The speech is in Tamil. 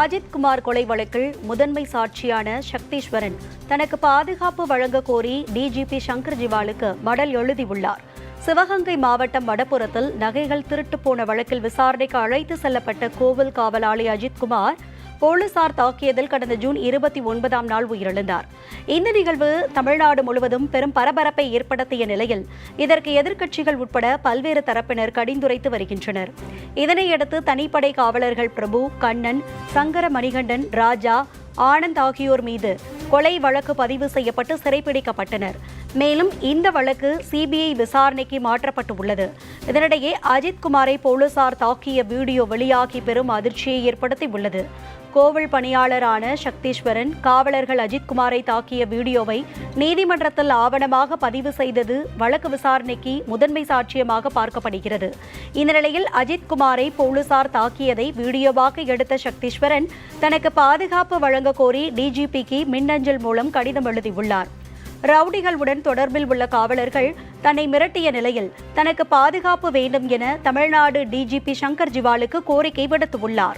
அஜித் குமார் கொலை வழக்கில் முதன்மை சாட்சியான சக்தீஸ்வரன் தனக்கு பாதுகாப்பு வழங்க கோரி டிஜிபி சங்கர் ஜிவாலுக்கு மடல் எழுதியுள்ளார். சிவகங்கை மாவட்டம் வடபுறத்தில் நகைகள் திருட்டு போன வழக்கில் விசாரணைக்கு அழைத்து செல்லப்பட்ட கோவில் காவலாளி அஜித்குமார் போலீசார் தாக்கியதில் கடந்த ஜூன் இருபத்தி ஒன்பதாம் நாள் உயிரிழந்தார். இந்த நிகழ்வு தமிழ்நாடு முழுவதும் பெரும் பரபரப்பை ஏற்படுத்திய நிலையில் இதற்கு எதிர்க்கட்சிகள் உட்பட பல்வேறு தரப்பினர் கடிந்துரைத்து வருகின்றனர். இதனையடுத்து தனிப்படை காவலர்கள் பிரபு கண்ணன் சங்கர மணிகண்டன் ராஜா ஆனந்த் ஆகியோர் மீது கொலை வழக்கு பதிவு செய்யப்பட்டு சிறைப்பிடிக்கப்பட்டனர். மேலும் இந்த வழக்கு சிபிஐ விசாரணைக்கு மாற்றப்பட்டு உள்ளது இதனிடையே அஜித் குமாரை போலீசார் தாக்கிய வீடியோ வெளியாகி பெரும் அதிர்ச்சியை ஏற்படுத்தி உள்ளது கோவில் பணியாளரான சக்தீஸ்வரன் காவலர்கள் அஜித்குமாரை தாக்கிய வீடியோவை நீதிமன்றத்தில் ஆவணமாக பதிவு செய்தது வழக்கு விசாரணைக்கு முதன்மை சாட்சியமாக பார்க்கப்படுகிறது. இந்த நிலையில் அஜித்குமாரை போலீசார் தாக்கியதை வீடியோவாக எடுத்த சக்தீஸ்வரன் தனக்கு பாதுகாப்பு வழங்க கோரி டிஜிபிக்கு மின்னஞ்சல் மூலம் கடிதம் எழுதியுள்ளார். ரவுடிகளுடன் தொடர்பில் உள்ள காவலர்கள் தன்னை மிரட்டிய நிலையில் தனக்கு பாதுகாப்பு வேண்டும் என தமிழ்நாடு டிஜிபி சங்கர் ஜிவாலுக்கு கோரிக்கை விடுத்துள்ளார்.